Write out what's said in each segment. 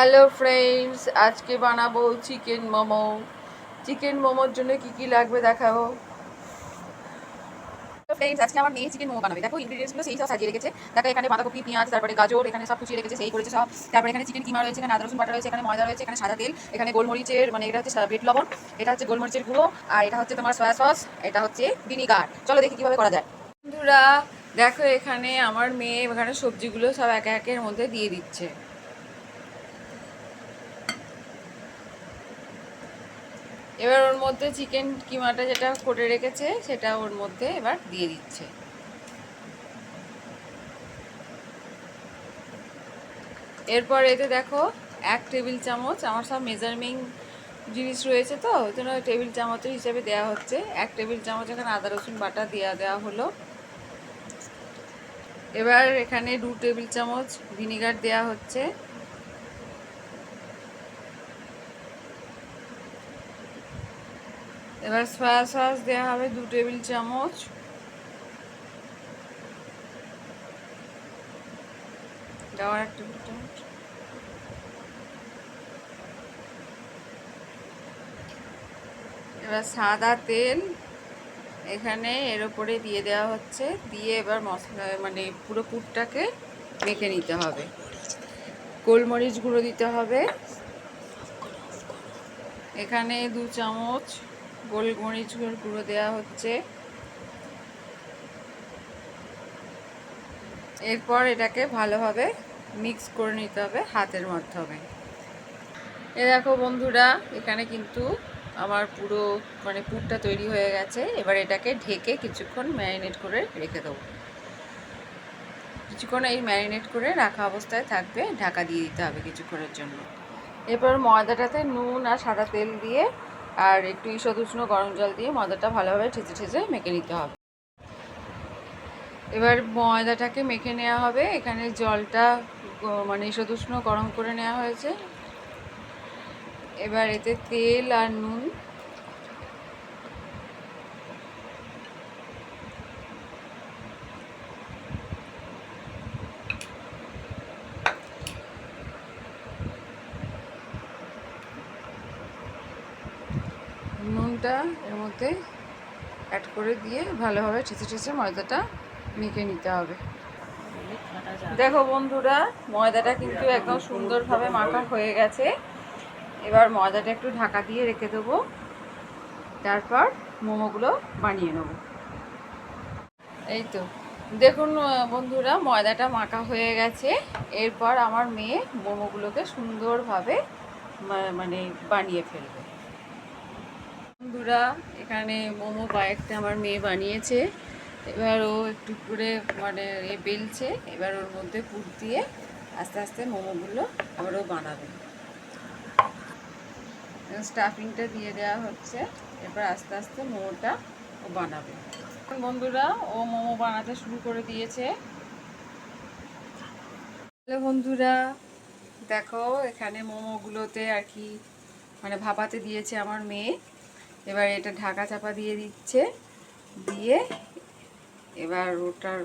Hello friends আজকে বানাবো chicken momo. Chicken মোমোর জন্য কি কি লাগবে দেখাবো ফ্রেন্ডস আজকে আমার মেয়ে চিকেন মোমো বানাবে। দেখো ইনগ্রিডিয়েন্টসগুলো সেই সব সাজিয়ে রেখেছে। দেখো এখানে বাঁধাকপি পেঁয়াজ তারপরে গাজর এখানে সব কুচিয়ে রেখেছে সেই করেছে সব। তারপরে এখানে চিকেন কিমা রয়েছে এখানে আদা রসুন বাটা রয়েছে এখানে ময়দা রয়েছে এখানে সাদা তেল এখানে গোলমরিচের মানে এটা হচ্ছে বিট লবণ এটা হচ্ছে গোলমরিচের গুঁড়ো আর এটা হচ্ছে তোমার সয়া সস এটা হচ্ছে ভিনিগার চলো দেখি কীভাবে করা যায়। বন্ধুরা দেখো এখানে আমার মেয়ে এখানে সবজিগুলো সব একে একের মধ্যে দিয়ে দিচ্ছে। এবার ওর মধ্যে চিকেন কিমাটা যেটা করে রেখেছে, সেটা ওর মধ্যে এবার দিয়ে দিচ্ছে। এরপর এতে দেখো, এক টেবিল চামচ, আমার সব মেজারমিং জিনিস রয়েছে তো, ওই জন্য টেবিল চামচের হিসেবে দেওয়া হচ্ছে। এক টেবিল চামচ এখানে আদা, রসুন, বাটা দেওয়া দেওয়া হলো। এবার এখানে দু টেবিল চামচ ভিনিগার দেওয়া হচ্ছে। এবার সয়া সস দেওয়া হবে দু টেবিল চামচ। দেওয়ার এক টেবিল চামচ। এবার সাদা তেল এখানে এর ওপরে দিয়ে দেওয়া হচ্ছে। দিয়ে এবার মশলা মানে পুরো পুরটাকে মেখে নিতে হবে। গোলমরিচ গুঁড়ো দিতে হবে। এখানে দু চামচ গোলমরিচ গুঁড়ো দেওয়া হচ্ছে। এরপর এটাকে ভালোভাবে মিক্স করে নিতে হবে হাতের মাধ্যমে। এ দেখো বন্ধুরা, এখানে কিন্তু আমার পুরো মানে পুরটা তৈরি হয়ে গেছে। এবার এটাকে ঢেকে কিছুক্ষণ ম্যারিনেট করে রেখে দেবো। কিছুক্ষণ এই ম্যারিনেট করে রাখা অবস্থায় থাকবে, ঢাকা দিয়ে দিতে হবে কিছুক্ষণের জন্য। এরপর ময়দাটাতে নুন আর সাদা তেল দিয়ে আর একটু ঈষদ উষ্ণ গরম জল দিয়ে ময়দাটা ভালোভাবে ঠেচে ঠেচে মেখে নিতে হবে। এবার ময়দাটাকে মেখে নেওয়া হবে। এখানে জলটা মানে ঈষদ উষ্ণ গরম করে নেওয়া হয়েছে। এবার এতে তেল আর নুন নুনটা এর মধ্যে অ্যাড করে দিয়ে ভালোভাবে ঠেসে ঠেসে ময়দাটা মেখে নিতে হবে। দেখো বন্ধুরা, ময়দাটা কিন্তু একদম সুন্দরভাবে মাখা হয়ে গেছে। এবার ময়দাটা একটু ঢাকা দিয়ে রেখে দেবো। তারপর মোমোগুলো বানিয়ে নেব। এই তো, দেখুন, বন্ধুরা, ময়দাটা মাখা হয়ে গেছে। এরপর আমার মেয়ে মোমোগুলোকে সুন্দরভাবে মানে বানিয়ে ফেলবে। বন্ধুরা, এখানে মোমো কয়েকটা আমার মেয়ে বানিয়েছে। এবার ও একটু করে মানে এ বেলছে, এবার ওর মধ্যে পুর দিয়ে আস্তে আস্তে মোমোগুলো আবারও বানাবে। স্টাফিংটা দিয়ে দেওয়া হচ্ছে এবার আস্তে আস্তে মোমোটা ও বানাবে। বন্ধুরা, ও মোমো বানাতে শুরু করে দিয়েছে। হ্যালো বন্ধুরা, দেখো এখানে মোমোগুলোতে আর কি মানে ভাপাতে দিয়েছে আমার মেয়ে। এবার এটা ঢাকা চাপা দিয়ে দিচ্ছে। দিয়ে এবার ওটার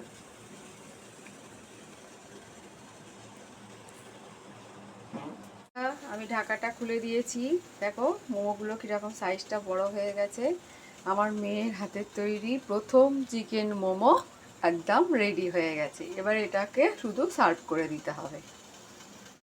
আমি ঢাকাটা খুলে দিয়েছি। দেখো, মোমোগুলো কীরকম সাইজটা বড় হয়ে গেছে। আমার মেয়ের হাতের তৈরি প্রথম চিকেন মোমো একদম রেডি হয়ে গেছে। এবার এটাকে শুধু সার্ভ করে দিতে হবে।